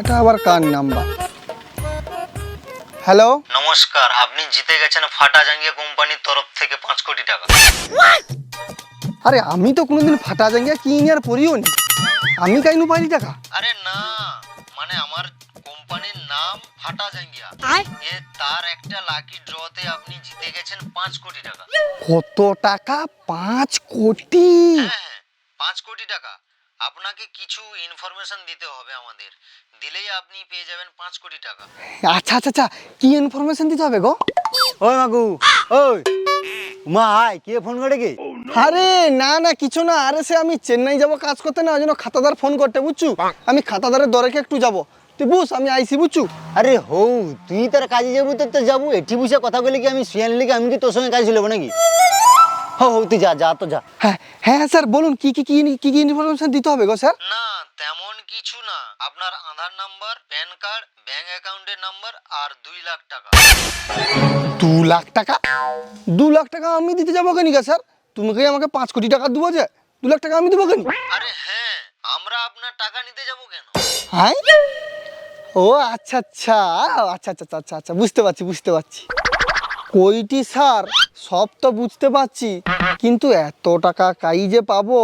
এটা আবার কার number? Hello নমস্কার আপনি জিতে গেছেন ফাটা জাঙ্গিয়া কোম্পানির তরফ থেকে পাঁচ কোটি টাকা। আরে আমি তো কোনোদিন ফাটা জাঙ্গিয়া কিনি আর পরিও নি। আমি কাইনু পাইলি টাকা? আরে তার একটা লাকি ড্রতে আপনি জিতে গেছেন পাঁচ কোটি টাকা। কত টাকা? পাঁচ কোটি? হ্যাঁ হ্যাঁ পাঁচ কোটি টাকা। আপনাকে কিছু ইনফরমেশন দিতে হবে আমাদের। দিলেই আপনি পেয়ে যাবেন পাঁচ কোটি টাকা। আচ্ছা আচ্ছা আচ্ছা কি ইনফরমেশন দিতে হবে গো? ওই মাগু ওই। মা আয় কে ফোন করে কি? আরে না না কিছু না। আরে সে আমি চেন্নাই যাব কাজ করতে না ওই জন্য খাতাদার ফোন করতে বুঝছু? আমি খাতাদারের দরেকে একটু যাব। তুই বুঝ আমি আইসি বুঝছু? আরে হৌ তুই তার কাজে যাব তো তো যাব এটি বুঝে কথা বলে কি আমি শুয়ান লিখে আমি কি তোর সঙ্গে কাজ ছিল নাকি? হো হো তুই যা যা তো যা। হ্যাঁ হ্যাঁ স্যার বলুন কি কি কি কি কি ইনফরমেশন দিতে হবে গো স্যার? না তেমন কিছু না। আপনার Aadhaar number PAN card bank অ্যাকাউন্টের নাম্বার আর দুই লাখ টাকা। দু লাখ টাকা? দু লাখ টাকা আমি দিতে যাব কেন স্যার? তুমি কি আমাকে পাঁচ কোটি টাকা দেবো যে? দু লাখ টাকা আমি দেবো কেন? আরে হ্যাঁ আমরা আপনার টাকা নিতে যাব কেন? হ্যাঁ ও আচ্ছা আচ্ছা। আচ্ছা আচ্ছা আচ্ছা আচ্ছা বুঝতে পারছি বুঝতে পারছি। কইটি স্যার সব তো বুঝতে পারছি কিন্তু এত টাকা কাই যে পাবো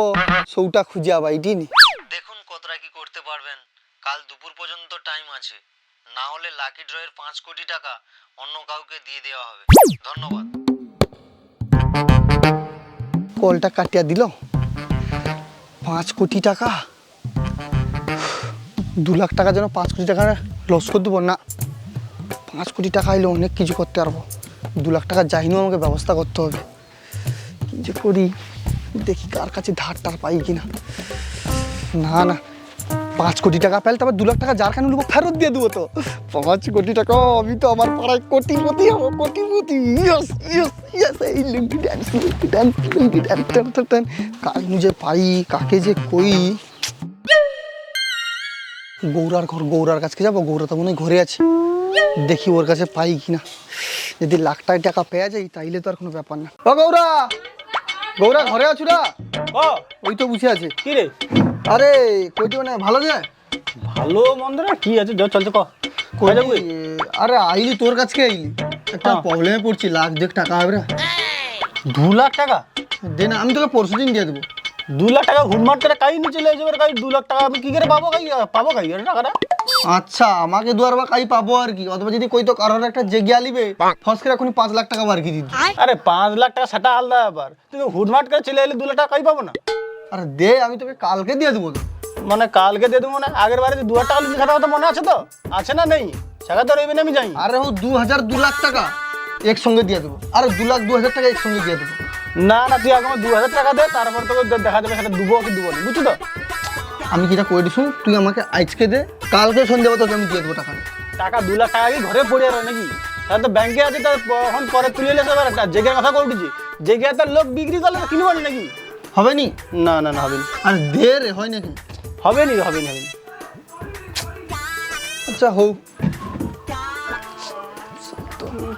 সৌটা খুঁজিয়া বাইটি নি দেখুন কতটা কি করতে পারবেন। কাল দুপুর পর্যন্ত টাইম আছে। না হলে লাকি ড্রয়ের পাঁচ কোটি টাকা অন্য কাউকে দিয়ে দেওয়া হবে। ধন্যবাদ। কলটা কাটিয়া দিল। পাঁচ কোটি টাকা? দু লাখ টাকা যেন পাঁচ কোটি টাকা লস করে দেবো। না, পাঁচ কোটি টাকা এলে অনেক কিছু করতে পারব। দু লাখ টাকা যাইনিও আমাকে ব্যবস্থা করতে হবে। কি যে করি? দেখি কার কাছে ধার টার পাই কি না না না পাঁচ কোটি টাকা পেলে তারপর দু লাখ টাকা যার কেন নেব ফেরত দিয়ে দেবো তো। পাঁচ কোটি টাকা আমি তো আমার পাড়ায় কোটিপতি হব, কোটিপতি। ইয়েস ইয়েস ইয়েস এই lungi dance lungi dance lungi dance কাকে যে পাই কাকে যে কই গৌরার ঘর গৌরার কাছে যাব? গৌরা তো মনে হয় ঘরে আছে। দেখি ওর কাছে পাই কিনা। যদি লাখ টাকা টাকা পেয়ে যাই তাইলে তো আর কোনো ব্যাপার না। ও গৌরা! গৌরা ঘরে আছো না ও। ওই তো বুঝে আছে। কি রে? আরে কইতে মানে ভালো যে ভালো মন্দ না কি আছে? যা চলছে ক। কই যাবি? আরে আইলি তোর কাছে আইলি। একটা হ্যাঁ। প্রবলেমে পড়ছি লাখ দেখ টাকা হবে না। দু লাখ টাকা? দে না আমি তোকে পরশু দিন দিয়ে দেবো। দু লাখ টাকা হুটমাট করে কাই নিয়ে চলে যাবে কাই? দু লাখ টাকা আমি কি করে পাবো কাই? পাবো কাই এর টাকাটা? আচ্ছা আমাকে দুয়ার বা কাই পাবো আর কি? অথবা যদি কই তো কারোর একটা জেগিয়া লিবে ফস করে এখনই পাঁচ লাখ টাকা বার কি দিদি আরে পাঁচ লাখ টাকা সেটা আলাদা ব্যাপার। তুই হুটমাট করে চলে এলে দু লাখ টাকা কাই পাবো না? আরে দে আমি তোকে কালকে দিয়ে দেবো তো। মানে কালকে দিয়ে দেবো না আগের বারে যে দু হাজার টাকা লিখে সেটা কথা মনে আছে তো? আছে না নেই? সেটা তো রইবে না আমি যাই আরে ও দু হাজার দু লাখ টাকা একসঙ্গে দিয়ে দেবো। আরে দু লাখ দু হাজার টাকা একসঙ্গে দিয়ে দেবো। না না তুই আগে দু হাজার টাকা দে তারপর তোকে দেখা যাবে সেটা দুবো কি দুবো বুঝছ তো? আমি কিটা করে দিছু তুই আমাকে আজকে দে কালকে সন্ধ্যে তোকে আমি দিয়ে দেবো টাকা। টাকা দু লাখ টাকা কি ঘরে পড়ে রয় নাকি? তাহলে তো ব্যাংকে আছে তো এখন পরে তুলে এলে সবার একটা জেগের কথা উঠেছি? জেগে তো লোক বিক্রি করলে তো কিনবো নাকি? হবে নি? না না না হবে না। আর দে রে হয় নাকি? হবে নি হবে না হবে না। আচ্ছা হোক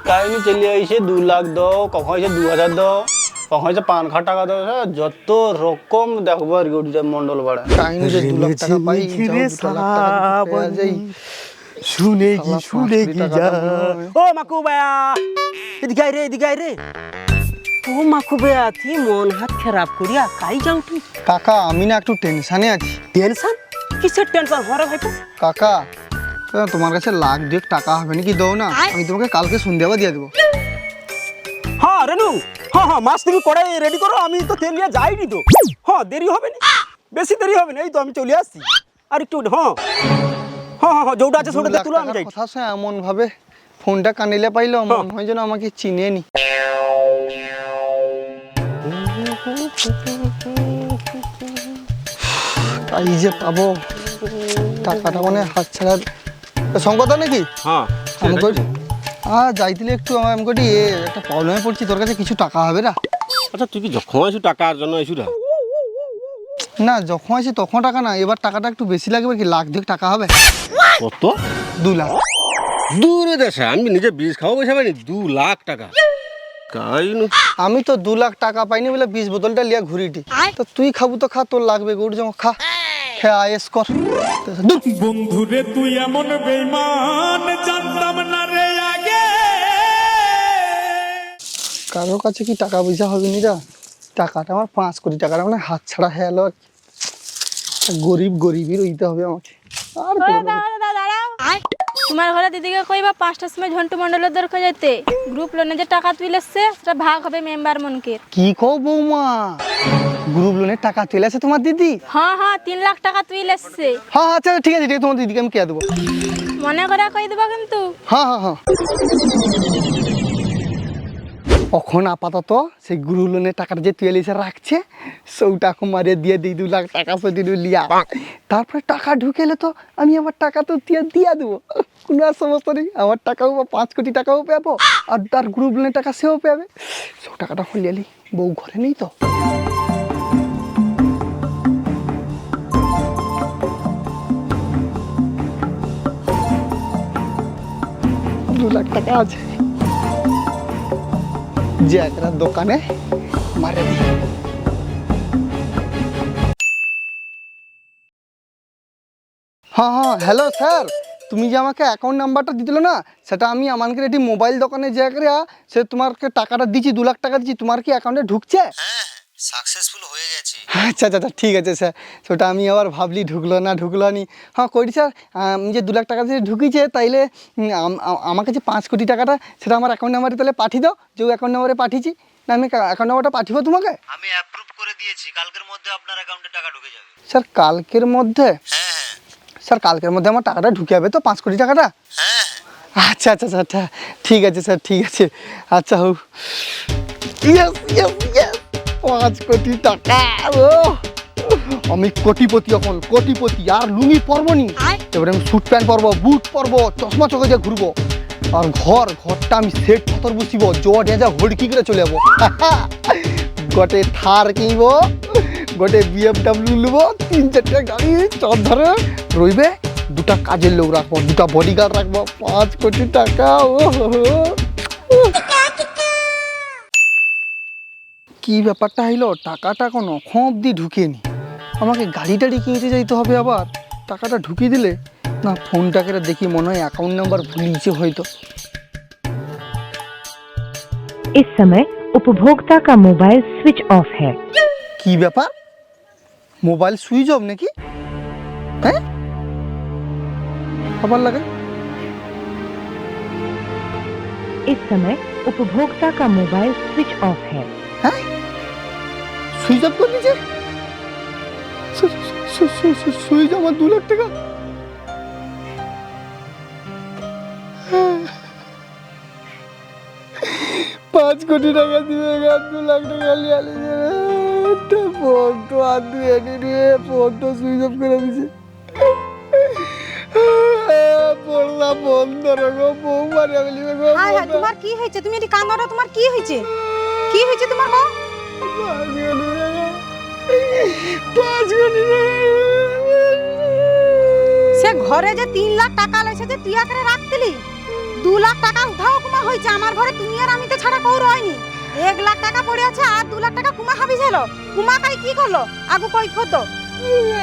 কাহিনী চলে আইসে দু লাখ দাও কখন হয়েছে দু হাজার দাও। পান টাকা যত রকম দেখব আর কি মন্ডল বাড়া। কাহিনী যে দু লাখ টাকা পাই শুনে কি, শুনে কি যা। ও মাকু ভাইয়া এদিকে রে এদিকে রে। ও মাকু ভাইয়া তুই মন হাত খারাপ করিয়া কাই যাও তুই কাকা আমি না একটু টেনশানে আছি। টেনশন? কিসের টেনশন? হরে ভাইপো কাকা তোমার কাছে লাখ দুয়েক টাকা হবে নাকি? দাও না আমি তোমাকে কালকে সন্ধ্যাবার দিয়ে দেবো। হ্যাঁ রেনু। হ্যাঁ হ্যাঁ মাছ তুমি কড়াই রেডি করো আমি তো তেল নিয়ে যাইনি তো। হ্যাঁ দেরি হবে না? বেশি দেরি হবে না এই তো আমি চলে আসছি। আর একটু হ্যাঁ। হ্যাঁ হ্যাঁ হ্যাঁ যেটা আছে সেটা তুলো আমি যাই। কথা শোনা এমন ভাবে ফোনটা কানিলে পাইলো মন হয় যেন আমাকে চিনে নি তাই যে পাবো টাকাটা মানে হাত ছাড়া সংকতা নাকি? হ্যাঁ হ্যাঁ যাইতিলে একটু আমার আমি কই এ একটা প্রবলেমে পড়ছি তোর কাছে কিছু টাকা হবে না? আচ্ছা তুই কি যখন আইসু টাকার জন্য আইসু না না যখন আছে তখন টাকা না এবার টাকাটা একটু বেশি লাগবে কি লাখ দুয়েক টাকা হবে? কত? দু লাখ। দূরে দেশে আমি নিজে বীজ খাব পয়সা পাইনি দু লাখ টাকা। আমি তো দু লাখ টাকা পাইনি বলে বিশ বোতলটা লিয়া ঘুরিটি। তো তুই খাব তো খা তোর লাগবে গরু যেমন খা। খেয়ে আয়েস কর। বন্ধুরে তুই এমন বেইমান। কারোর কাছে কি টাকা পয়সা হবে নি রা? টাকাটা আমার পাঁচ কোটি টাকাটা মানে হাত ছাড়া হয়ে গেলো আর কি। গরিব গরিবই রইতে হবে আমাকে। আর তোমার ঘরে দিদিকে কইবা পাঁচটার সময় ঝন্টু মন্ডলের দরকার যেতে? গ্রুপ লোনে যে টাকা তুলে এসছে সেটা ভাগ হবে মেম্বার মনকের কি কও বৌমা? গ্রুপ লোনের টাকা চলে আছে তোমার দিদি? হ্যাঁ হ্যাঁ তিন লাখ টাকা তুলে এসছে। হ্যাঁ আচ্ছা আচ্ছা, ঠিক আছে ঠিক আছে তোমার দিদিকে আমি কে দেবো। মনে করে কই দেবা কিন্তু? হ্যাঁ হ্যাঁ হ্যাঁ। এখন আপাতত সেই গুরু লোনের টাকাটা যে তুই এসে রাখছে, সৌটা মারে দিয়ে দিই দু লাখ টাকা সে লিয়া। তারপরে টাকা ঢুকেলে তো আমি আমার টাকা তো দিয়ে দিয়ে দেবো। কোনো আর সমস্যা নেই, আমার টাকাও বা পাঁচ কোটি টাকাও পাবো, আর তার গ্রুপ লোনের টাকা সেও পাবে। সব টাকাটা হলিয়ালি বউ ঘরে নেই তো। দু লাখ টাকা আছে। যে একটা দোকানে মারে দিই। হ্যাঁ হ্যাঁ হ্যালো স্যার তুমি যে আমাকে অ্যাকাউন্ট নাম্বারটা দিতে না, সেটা আমি আমাকে এটি মোবাইল দোকানে যে করে সে তোমাকে টাকাটা দিচ্ছি, দু লাখ টাকা দিচ্ছি, তোমার কি অ্যাকাউন্টে ঢুকছে হ্যাঁ সাকসেসফুল হয়ে গেছে আচ্ছা আচ্ছা আচ্ছা ঠিক আছে স্যার। সেটা আমি আবার ভাবলি ঢুকলো না ঢুকলো নি। হ্যাঁ করি স্যার। আমি যে দু লাখ টাকা দিয়ে ঢুকিছে তাইলে আমাকে যে পাঁচ কোটি টাকাটা সেটা আমার অ্যাকাউন্ট নাম্বারে তাহলে পাঠিয়ে দাও। যে অ্যাকাউন্ট নাম্বারে পাঠিয়েছি না আমি অ্যাকাউন্ট নাম্বারটা পাঠিয়ে তোমাকে? আমি অ্যাপ্রুভ করে দিয়েছি। কালকের মধ্যে আপনার অ্যাকাউন্টে টাকা ঢুকে যাবে। স্যার কালকের মধ্যে? হ্যাঁ হ্যাঁ। স্যার কালকের মধ্যে আমার টাকাটা ঢুকে যাবে তো পাঁচ কোটি টাকাটা? হ্যাঁ আচ্ছা আচ্ছা স্যার ঠা- ঠিক আছে স্যার ঠিক আছে। আচ্ছা হোক ইয়েস ইয়েস ইয়েস পাঁচ কোটি টাকা ও। আমি কোটিপতি এখন কোটিপতি আর লুঙ্গি পরবো নি। এবারে আমি স্যুট প্যান্ট পরবো বুট পরবো চশমা চোখে দিয়ে ঘুরবো। আর ঘর ঘরটা আমি সেট পাথর বসিব জট যা হড়কি করে চলে যাব। গোটে থার কিনবো গোটে বিএমডাব্লিউ নেব তিন চারটে গাড়ি চর ধরে রইবে দুটা কাজের লোক রাখব দুটা বডিগার্ড রাখব পাঁচ কোটি টাকা ও কি ব্যাপারটা হইলো টাকাটা কোনো অব্দি ঢুকেনি আমাকে গাড়ি টাড়ি কিনতে যাইতে হবে আবার টাকাটা ঢুকিয়ে দিলে না ফোনটাকে দেখি মনে হয় অ্যাকাউন্ট নাম্বার ভুলিয়েছে হয়তো इस समय उपभोक्ता का मोबाइल स्विच ऑफ है কি ব্যাপার মোবাইল সুইচ অফ নাকি হ্যাঁ আবার লাগে इस समय उपभोक्ता का मोबाइल स्विच ऑफ है হ্যাঁ সুইচ অফ করে দিয়েছে? সুইচ আমার দু লাখ টাকা। পাঁচ কোটি টাকা দিবে আর দু লাখ টাকা লিয়ালি দেবে ফোন তো আর দুয়ে নিয়ে ফোন তো সুইচ অফ করে দিছে পড়লা বন্ধ রকম বউ মারি আমি লিবে গো হাই হাই তোমার কি হয়েছে? তুমি এটি কান্দাটা তোমার কি হয়েছে? কি হয়েছে তোমার কোটি সে ঘরে যে তিন লাখ টাকা লইছে যে টিয়া করে রাখতিলি? দু লাখ টাকা উঠাও কুমা হয়েছে আমার ঘরে তুমি আর আমি তো ছাড়া কৌর হয়নি। এক লাখ টাকা পড়ে আছে আর দু লাখ টাকা কুমা হাবি ছিল কুমা কাই কি করল? আগু কই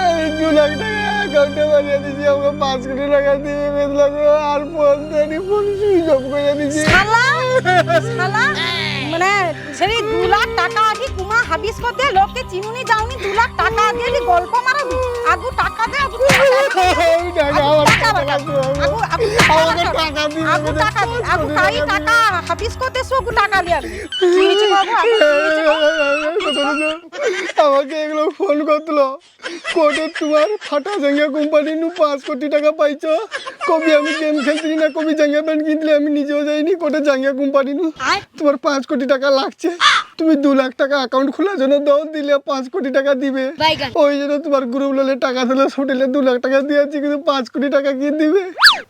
আমি দু লাখ টাকা অ্যাকাউন্টে বানিয়ে দিয়েছি আমাকে পাঁচ কোটি টাকা দিয়ে বেঁধলাম আর ফোন দেয়নি ফোন সুইচ অফ করে দিয়েছি শালা! শালা! মানে সেই দু লাখ টাকা আগে কুমা হাবিস করতে লোককে চিনুনি যাওনি দু লাখ টাকা দিয়ে দি গল্প মারাবি আগু টাকা দে আগু টাকা টাকা। টাকা। আগু আগু টাকা। টাকা আগু টাকা কাই টাকা টাকা হাবিস করতে টাকা দিয়ে বাবু আগু কি হয়েছে গো? আমাকে এগুলো ফোন করছিল কোর্টে তোমার ফাটা জাঙ্গিয়া কোম্পানি নু পাঁচ কোটি টাকা পাইছ কবি আমি গেম খেলছি না কবি জাঙ্গিয়া প্যান্ট কিনলে আমি নিজেও যাইনি কোর্টে জাঙ্গিয়া কোম্পানি নু তোমার পাঁচ কোটি টাকা লাগছে। তুমি দু লাখ টাকা অ্যাকাউন্ট খোলার জন্য দাও দিলে পাঁচ কোটি টাকা দিবে। ওই জন্য তোমার গ্রুপ লোনে টাকা দিলে হোটেলে দু লাখ টাকা দিয়েছি কিন্তু পাঁচ কোটি টাকা কি দিবে?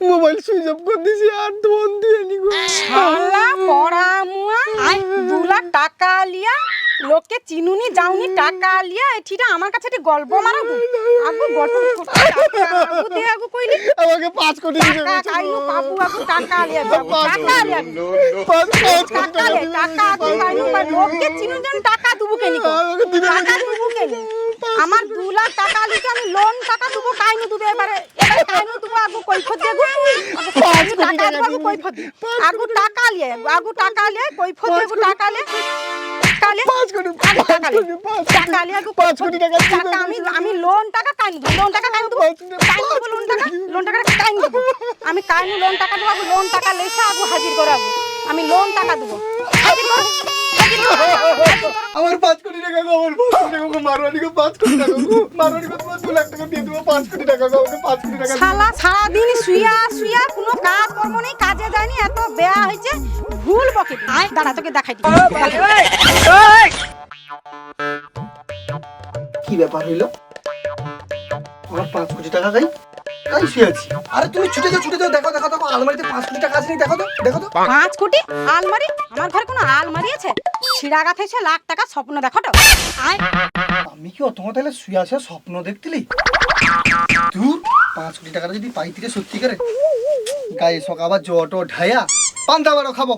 মোবাইল সুইচ অফ করে দিছি আর ফোন দিয়ে নি গো। শালা পড়া মুয়া। দু লাখ টাকা লিয়া লোককে চিনুনি যাওনি টাকা লিয়া এঠিটা আমার কাছে একটি গল্প মারা আগু গল্প করতে আগু দে আগু কইলি। আমাকে পাঁচ কোটি দিবে টাকা আগু লিয়া টাকা লিয়া পাঁচ পাঁচ কোটি। টাকা লে টাকা আগু কাইনু পাই লোককে চিনু জন টাকা দুবু কেনি গো? টাকা দুবু কেনি আমার দু লাখ টাকা লিখে আমি লোন টাকা দুবো কাইনু দুবে এবারে। এবারে কাইনু দুবো আগু কৈফত দেগু আগু টাকা আগু দে। আগু টাকা লিয়ে আগু টাকা লিয়ে কৈফত দেগু টাকা লিয়ে টাকা লিয়ে পাঁচ কোটি টাকা পাঁচ টাকা আগু পাঁচ কোটি টাকা টাকা আমি আমি লোন টাকা কাইন লোন টাকা কাইন দেবো কাইন দেবো লোন টাকা লোন টাকা কাইন দেবো? আমি কাইন লোন টাকা দেবো লোন টাকা লেখা আগু হাজির করাবো আমি লোন টাকা দেবো। হাজির করো। আমার পাঁচ কোটি টাকা গো আমার পাঁচ কোটি টাকা গো মারওয়ানিকে পাঁচ কোটি টাকা গো মারওয়ানিকে তোমার দু লাখ টাকা দিয়ে দেবো পাঁচ কোটি টাকা গো আমাকে পাঁচ কোটি টাকা শালা সারাদিন শুয়া শুয়া কোনো কাজ কর্ম নেই কাজে যায়নি এত বেয়া হয়েছে ভুল বকে দাঁড়া তোকে দেখাই দিই। কি ব্যাপার হইল? আমার পাঁচ কোটি টাকা গাই শুয়ে আছি আরে তুমি ছুটে যাও ছুটে যাও দেখো দেখো দেখো আলমারিতে পাঁচ কোটি টাকা আছে নাকি দেখো তো দেখো তো। পাঁচ কোটি? আলমারি? আমার ঘরে কোনো আলমারি আছে? ছিড়া গাথাইছে লাখ টাকা স্বপ্ন দেখো তো। আয়। আমি কি অত তাহলে শুয়ে আসে স্বপ্ন দেখতিলি দূর পাঁচ কোটি টাকাটা যদি পাইতিরে সত্যি করে গায়ে সক আবার জট ঢায়া। পান্তা বারো খাব।